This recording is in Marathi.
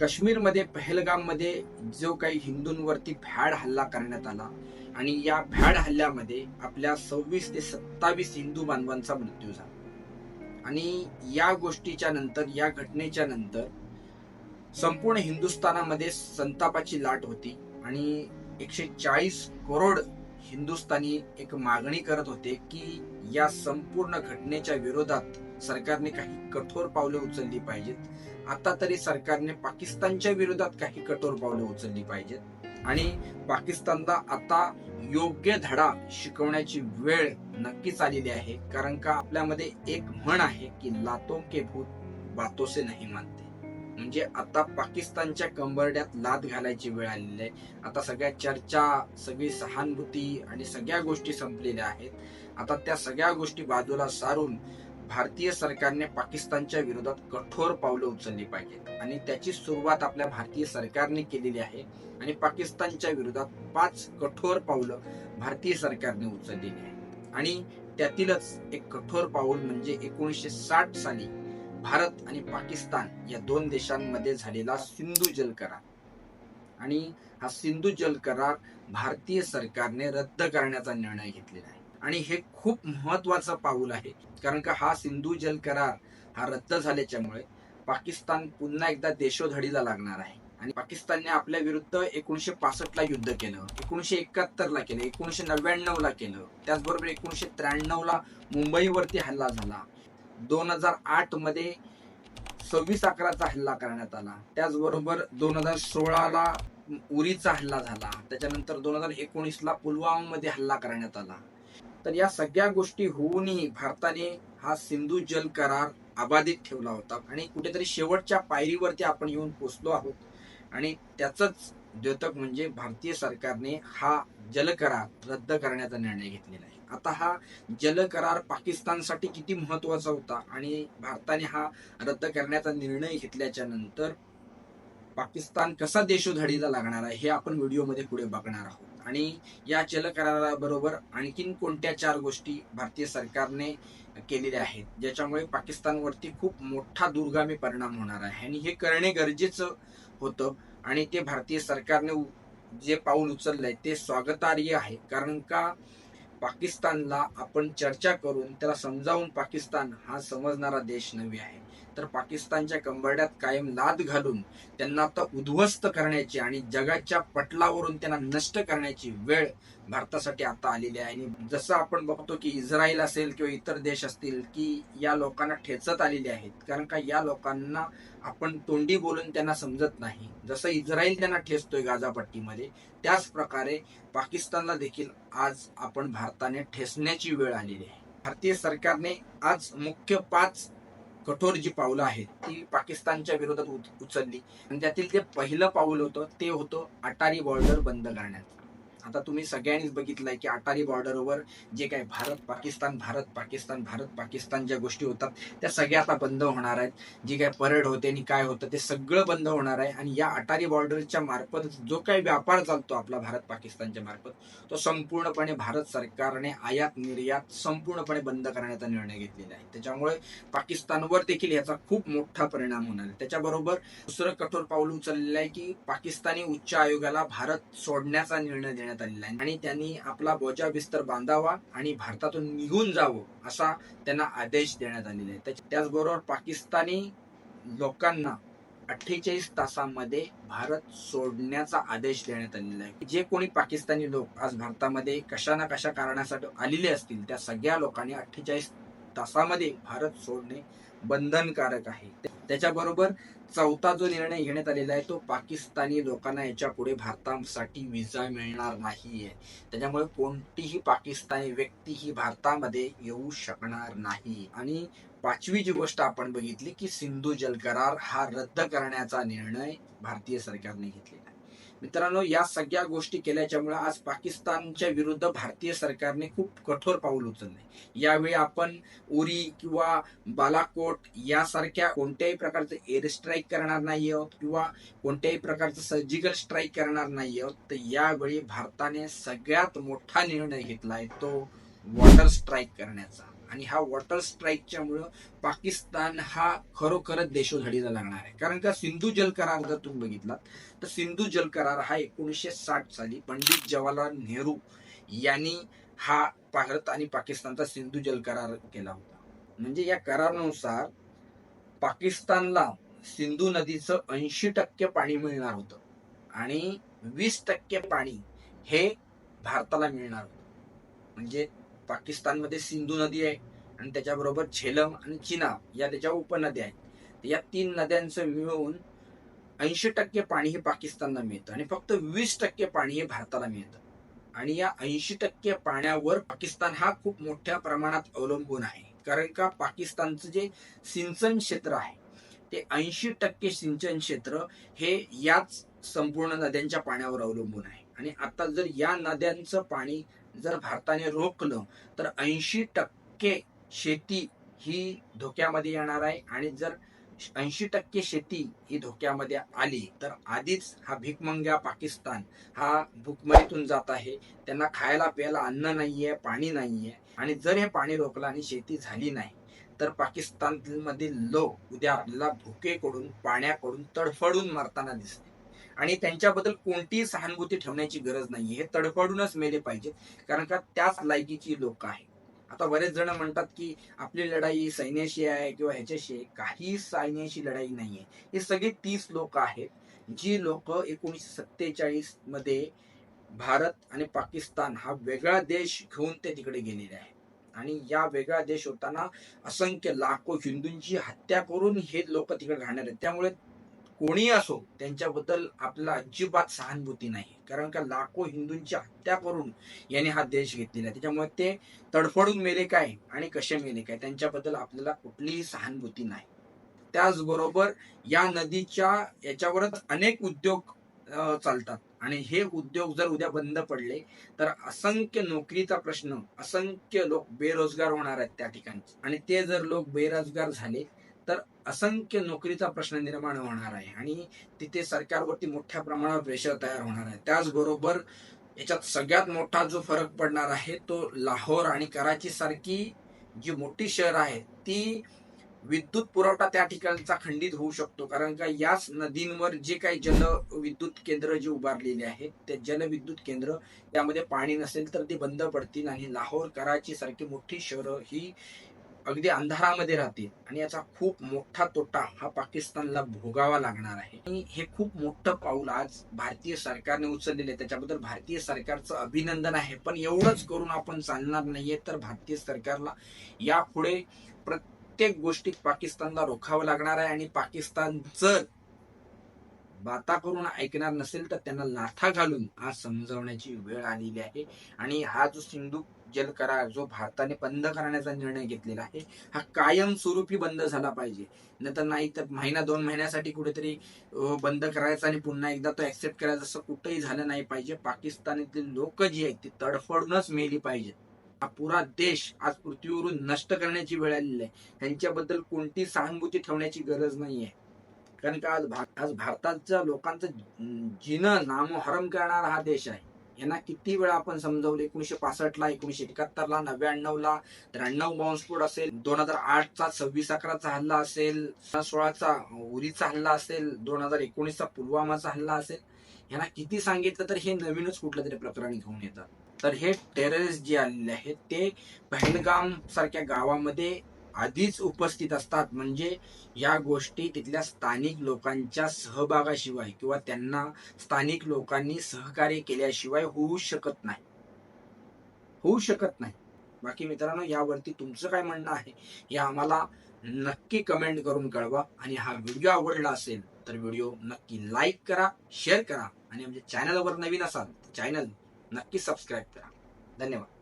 काश्मीरमध्ये पहलगाममध्ये जो काही हिंदूंवरती भ्याड हल्ला करण्यात आला आणि या भ्याड हल्ल्यामध्ये आपल्या सव्वीस ते सत्तावीस हिंदू बांधवांचा मृत्यू झाला. आणि या गोष्टीच्या नंतर या घटनेच्या नंतर संपूर्ण हिंदुस्थानामध्ये संतापाची लाट होती आणि एकशे चाळीस करोड हिंदुस्थानी एक मागणी करत होते की या संपूर्ण घटनेच्या विरोधात सरकारने काही कठोर पावले उचलली पाहिजेत. आता तरी सरकारने पाकिस्तानच्या विरोधात काही कठोर पावले उचलली पाहिजेत. आणि पाकिस्तानला आता योग्य धडा शिकवण्याची वेळ नक्कीच आलेली आहे. कारण का आपल्यामध्ये एक म्हण आहे की लातो के भूत बातो से नाही मानते. म्हणजे आता पाकिस्तानच्या कंबरड्यात लाद घालायची वेळ आलेली आहे. आता सगळ्या चर्चा सगळी सहानुभूती आणि सगळ्या गोष्टी संपलेल्या आहेत. आता त्या सगळ्या गोष्टी बाजूला सारून भारतीय सरकारने पाकिस्तानच्या विरोधात कठोर पावलं उचलली पाहिजेत. आणि त्याची सुरुवात आपल्या भारतीय सरकारने केलेली आहे. आणि पाकिस्तानच्या विरोधात पाच कठोर पावलं भारतीय सरकारने उचललेली आहे आणि त्यातीलच एक कठोर पाऊल म्हणजे एकोणीसशे साठ साली भारत आणि पाकिस्तान या दोन देशांमध्ये झालेला सिंधू जल करार. आणि हा सिंधू जल करार भारतीय सरकारने रद्द करण्याचा निर्णय घेतलेला आहे. आणि हे खूप महत्वाचं पाऊल आहे. कारण का हा सिंधू जल करार हा रद्द झाल्याच्यामुळे पाकिस्तान पुन्हा एकदा देशोधडीला लागणार आहे. आणि पाकिस्तानने आपल्या विरुद्ध एकोणीशे पासष्ट ला युद्ध केलं एकोणीशे एकाहत्तर ला केलं एकोणीशे नव्याण्णव ला केलं त्याचबरोबर एकोणीशे त्र्याण्णव ला मुंबईवरती हल्ला झाला. दोन हजार आठमध्ये सव्वीस अकराचा हल्ला करण्यात आला. त्याचबरोबर दोन हजार सोळाला उरीचा हल्ला झाला. त्याच्यानंतर दोन हजार एकोणीस ला पुलवामा मध्ये हल्ला करण्यात आला. तर या सगळ्या गोष्टी होऊनही भारताने हा सिंधू जल करार अबाधित ठेवला होता. आणि कुठेतरी शेवटच्या पायरीवरती आपण येऊन पोचलो आहोत. आणि त्याचंच द्योतक म्हणजे भारतीय सरकारने हा जल करार रद्द करण्याचा निर्णय घेतलेला आहे. आता हा जल करार पाकिस्तानसाठी किती महत्त्वाचा होता आणि भारताने हा रद्द करण्याचा निर्णय घेतल्याच्या नंतर पाकिस्तान कसा देशोधडीला लागणार आहे हे आपण व्हिडिओमध्ये पुढे बघणार आहोत. आणि या जल कराराबरोबर आणखीन कोणत्या चार गोष्टी भारतीय सरकारने केलेल्या आहेत ज्याच्यामुळे पाकिस्तानवरती खूप मोठा दूरगामी परिणाम होणार आहे. आणि हे करणे गरजेचं होतं आणि ते भारतीय सरकारने उ- जे पाऊल उचललंय ते स्वागतार्य आहे. कारण का? पाकिस्तानला आपण चर्चा करून त्याला समजावून पाकिस्तान हा समजणारा देश नव्हे आहे. तर पाकिस्तानच्या कंबरड्यात कायम लाद घालून त्यांना आता उद्ध्वस्त करण्याची आणि जगाच्या पटलावरून त्यांना नष्ट करण्याची वेळ भारतासाठी आता आलेली आहे. आणि जसं आपण बघतो की इस्रायल असेल किंवा इतर देश असतील की या लोकांना ठेचत आलेले आहेत. कारण का या लोकांना आपण तोंडी बोलून त्यांना समजत नाही. जसं इस्रायल त्यांना ठेचतोय गाजापट्टीमध्ये त्याच प्रकारे पाकिस्तानला देखील आज आपण भारताने ठेचण्याची वेळ आलेली आहे. भारतीय सरकारने आज मुख्य पाच कठोर जी पावलं आहेत ती पाकिस्तानच्या विरोधात उचलली. आणि त्यातील जे पहिलं पाऊल होतं ते होतं अटारी बॉर्डर बंद करण्यात आता तुम्ही सगळ्यांनीच बघितलंय की अटारी बॉर्डरवर जे काही भारत पाकिस्तान भारत पाकिस्तान भारत पाकिस्तान ज्या गोष्टी होतात त्या सगळ्या आता बंद होणार आहेत. जी काय परेड होते आणि काय होतं ते सगळं बंद होणार आहे. आणि या अटारी बॉर्डरच्या मार्फत जो काही व्यापार चालतो आपला भारत पाकिस्तानच्या मार्फत तो संपूर्णपणे भारत सरकारने आयात निर्यात संपूर्णपणे बंद करण्याचा निर्णय घेतलेला आहे. त्याच्यामुळे पाकिस्तानवर देखील याचा खूप मोठा परिणाम होणार आहे. त्याच्याबरोबर दुसरं कठोर पाऊल उचललेलं आहे की पाकिस्तानी उच्च आयोगाला भारत सोडण्याचा निर्णय देण्यात आलेला आहे आणि त्यांनी आपला बोजा विस्तार बांधावा आणि भारतातून निघून जावं असा त्यांना आदेश देण्यात आलेला आहे. त्याचबरोबर पाकिस्तानी लोकांना अठ्ठेचाळीस तासांमध्ये भारत सोडण्याचा आदेश देण्यात आलेला आहे. जे कोणी पाकिस्तानी लोक आज भारतामध्ये कशा ना कशा कारणासाठी आलेले असतील त्या सगळ्या लोकांनी अठ्ठेचाळीस तासामध्ये भारत सोडणे बंधनकारक आहे. त्याच्याबरोबर चौथा जो निर्णय घेण्यात आलेला आहे तो पाकिस्तानी लोकांना याच्यापुढे भारतासाठी व्हिसा मिळणार नाहीये. त्याच्यामुळे कोणतीही पाकिस्तानी व्यक्ती ही भारतामध्ये येऊ शकणार नाही. आणि पाचवी जी गोष्ट आपण बघितली की सिंधू जल करार हा रद्द करण्याचा निर्णय भारतीय सरकारने घेतलेला मित्रांनो या सगळ्या गोष्टी केल्याच्यामुळे आज पाकिस्तानच्या विरुद्ध भारतीय सरकारने खूप कठोर पाऊल उचलले यावेळी आपण उरी किंवा बालाकोट यासारख्या कोणत्याही प्रकारचं एअर स्ट्राईक करणार नाही आहोत किंवा कोणत्याही प्रकारचं सर्जिकल स्ट्राईक करणार नाही आहोत तर यावेळी भारताने सगळ्यात मोठा निर्णय घेतलाय तो वॉटर स्ट्राईक करण्याचा. आणि हा वॉटर स्ट्राईकच्या मुळे पाकिस्तान हा खरोखरच देशोधडीला लागणार आहे. कारण का सिंधू जल करार जर तुम्ही बघितलात तर सिंधू जल करार हा एकोणीसशे साठ साली पंडित जवाहरलाल नेहरू यांनी हा भारत आणि पाकिस्तानचा सिंधू जल करार केला होता. म्हणजे या करारानुसार पाकिस्तानला सिंधू नदीचं ऐंशी टक्के पाणी मिळणार होतं आणि वीस टक्के पाणी हे भारताला मिळणार होतं. म्हणजे पाकिस्तानमध्ये सिंधू नदी आहे आणि त्याच्याबरोबर झेलम आणि चिनाब या त्याच्या उपनद्या आहेत. या तीन नद्यांचं मिळून ऐंशी टक्के पाणी हे पाकिस्तानला मिळतं आणि फक्त वीस टक्के पाणी हे भारताला मिळतं. आणि या ऐंशी टक्के पाण्यावर पाकिस्तान हा खूप मोठ्या प्रमाणात अवलंबून आहे. कारण का? पाकिस्तानचं जे सिंचन क्षेत्र आहे ते ऐंशी टक्के सिंचन क्षेत्र हे याच संपूर्ण नद्यांच्या पाण्यावर अवलंबून आहे. आणि आता जर या नद्यांचं पाणी जर भारताने रोखलं तर ऐंशी टक्के शेती ही धोक्यामध्ये येणार आहे. आणि जर ऐंशी टक्के शेती ही धोक्यामध्ये आली तर आधीच हा भिकमंग्या पाकिस्तान हा भूकमरीतून जात आहे. त्यांना खायला प्यायला अन्न नाहीये पाणी नाहीये. आणि जर हे पाणी रोखलं आणि शेती झाली नाही तर पाकिस्तान मधील लोक उद्या आपल्याला भुकेकडून पाण्याकडून तडफडून मरताना दिसते आणि त्यांच्याबद्दल कोणतीही सहानुभूती ठेवण्याची गरज नाही हे तडफडूनच मेले पाहिजेत कारण का त्याच लायकीची लोक आहेत. आता बरेच जण म्हणतात की आपली लढाई सैन्याशी आहे किंवा ह्याच्याशी आहे. काही सैन्याशी लढाई नाहीये. हे सगळे तीस लोक आहेत जी लोक एकोणीसशे सत्तेचाळीसमध्ये भारत आणि पाकिस्तान हा वेगळा देश घेऊन ते तिकडे गेलेले आहेत. आणि या वेगळा देश होताना असंख्य लाखो हिंदूंची हत्या करून हे लोक तिकडे राहणार आहेत. त्यामुळे कोणी असो त्यांच्याबद्दल आपला अजिबात सहानुभूती नाही कारण का लाखो हिंदूंची हत्या करून याने हा देश घेतलेला आहे. त्याच्यामुळे ते तडफडून मेले काय आणि कसे मेले काय त्यांच्याबद्दल आपल्याला कुठलीही सहानुभूती नाही. त्याचबरोबर या नदीच्या याच्यावरच अनेक उद्योग चालतात. आणि हे उद्योग जर उद्या बंद पडले तर असंख्य नोकरीचा प्रश्न असंख्य लोक बेरोजगार होणार आहेत त्या ठिकाणी. आणि ते जर लोक बेरोजगार झाले तर असंख्य नोकरीचा प्रश्न निर्माण होणार आहे आणि तिथे सरकारवरती मोठ्या प्रमाणावर प्रेशर तयार होणार आहे. त्याचबरोबर याच्यात सगळ्यात मोठा जो फरक पडणार आहे तो लाहोर आणि कराची सारखी जी मोठी शहर आहे ती विद्युत पुरवठा त्या ठिकाणचा खंडित होऊ शकतो. कारण का याच नदींवर जे काही जल विद्युत केंद्र जे उभारलेले आहेत ते जलविद्युत केंद्र त्यामध्ये पाणी नसेल तर ते बंद पडतील आणि लाहोर कराची सारखी मोठी शहरं ही अगदी अंधारामध्ये राहतील. आणि याचा खूप मोठा तोटा हा पाकिस्तानला भोगावा लागणार आहे. आणि हे खूप मोठं पाऊल आज भारतीय सरकारने उचललेलं आहे. त्याच्याबद्दल भारतीय सरकारचं अभिनंदन आहे. पण एवढंच करून आपण चालणार नाहीये तर भारतीय सरकारला यापुढे प्रत्येक गोष्टीत पाकिस्तानला रोखावं लागणार आहे. आणि पाकिस्तान जर बाता करून ऐकणार नसेल तर त्यांना लाथा घालून आज समजवण्याची वेळ आलेली आहे. आणि हा जो सिंधू जल करार जो भारताने बंद करण्याचा निर्णय घेतलेला आहे हा कायमस्वरूपी बंद झाला पाहिजे. नंतर नाही तर महिना दोन महिन्यासाठी कुठेतरी बंद करायचा आणि पुन्हा एकदा तो ऍक्सेप्ट करायचा असं कुठेही झालं नाही पाहिजे. पाकिस्तानातील लोक जी आहेत ती तडफडूनच मेली पाहिजे हा पुरा देश आज पृथ्वीवरून नष्ट करण्याची वेळ आलेली आहे. त्यांच्याबद्दल कोणती सहानुभूती ठेवण्याची गरज नाहीये. कारण का आज आज भारताच्या लोकांचं जिनं नामोहरम करणारा हा देश आहे. यांना किती वेळा आपण समजवलं? एकोणीशे पासष्टला एकोणीशे एकाहत्तरला नव्याण्णवला त्र्याण्णव बॉम्बस्फोट असेल. दोन हजार आठचा सव्वीस अकराचा हल्ला असेल. सोळाचा उरीचा हल्ला असेल. दोन हजार एकोणीसचा पुलवामाचा हल्ला असेल. यांना किती सांगितलं तर हे नवीनच कुठलं तरी प्रकरण घेऊन येतात. तर हे टेररिस्ट जे आलेले आहेत ते पहलगाम सारख्या गावामध्ये आधीच उपस्थित असतात. म्हणजे या गोष्टी तिथल्या स्थानिक लोकांच्या सहभागाशिवाय किंवा त्यांना स्थानिक लोकांनी सहकार्य केल्याशिवाय होऊ शकत नाही. होऊ शकत नाही. बाकी मित्रांनो यावरती तुमचं काय म्हणणं आहे हे आम्हाला नक्की कमेंट करून कळवा. आणि हा व्हिडिओ आवडला असेल तर व्हिडिओ नक्की लाईक करा शेअर करा. आणि आमच्या चॅनलवर नवीन असाल तर चॅनल नक्की सबस्क्राईब करा. धन्यवाद.